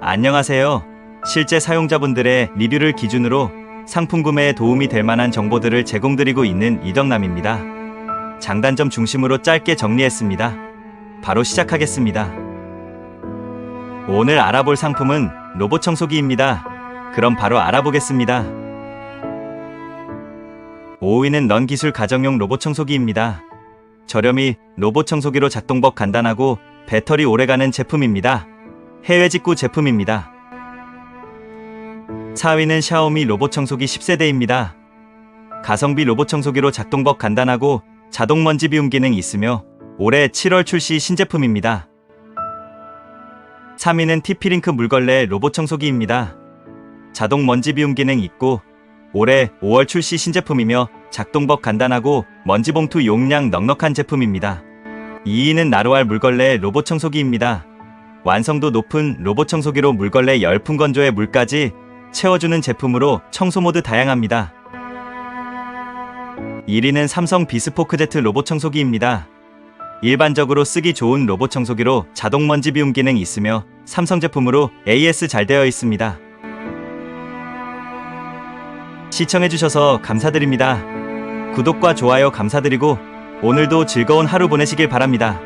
안녕하세요. 실제 사용자분들의 리뷰를 기준으로 상품 구매에 도움이 될 만한 정보들을 제공드리고 있는 이덕남입니다. 장단점 중심으로 짧게 정리했습니다. 바로 시작하겠습니다. 오늘 알아볼 상품은 로봇 청소기입니다. 그럼 바로 알아보겠습니다. 5위는 넌 기술 가정용 로봇 청소기입니다. 저렴이 로봇 청소기로 작동법 간단하고 배터리 오래가는 제품입니다. 해외 직구 제품입니다. 4위는 샤오미 로봇 청소기 10세대입니다. 가성비 로봇 청소기로 작동법 간단하고 자동 먼지 비움 기능이 있으며 올해 7월 출시 신제품입니다. 3위는 TP링크 물걸레 로봇 청소기입니다. 자동 먼지 비움 기능 있고 올해 5월 출시 신제품이며 작동법 간단하고 먼지 봉투 용량 넉넉한 제품입니다. 2위는 나로알 물걸레 로봇 청소기입니다. 완성도 높은 로봇 청소기로 물걸레 열풍 건조의 물까지 채워주는 제품으로 청소 모드 다양합니다. 1위는 삼성 비스포크 제트 로봇 청소기입니다. 일반적으로 쓰기 좋은 로봇 청소기로 자동 먼지 비움 기능이 있으며 삼성 제품으로 AS 잘 되어 있습니다. 시청해주셔서 감사드립니다. 구독과 좋아요 감사드리고 오늘도 즐거운 하루 보내시길 바랍니다.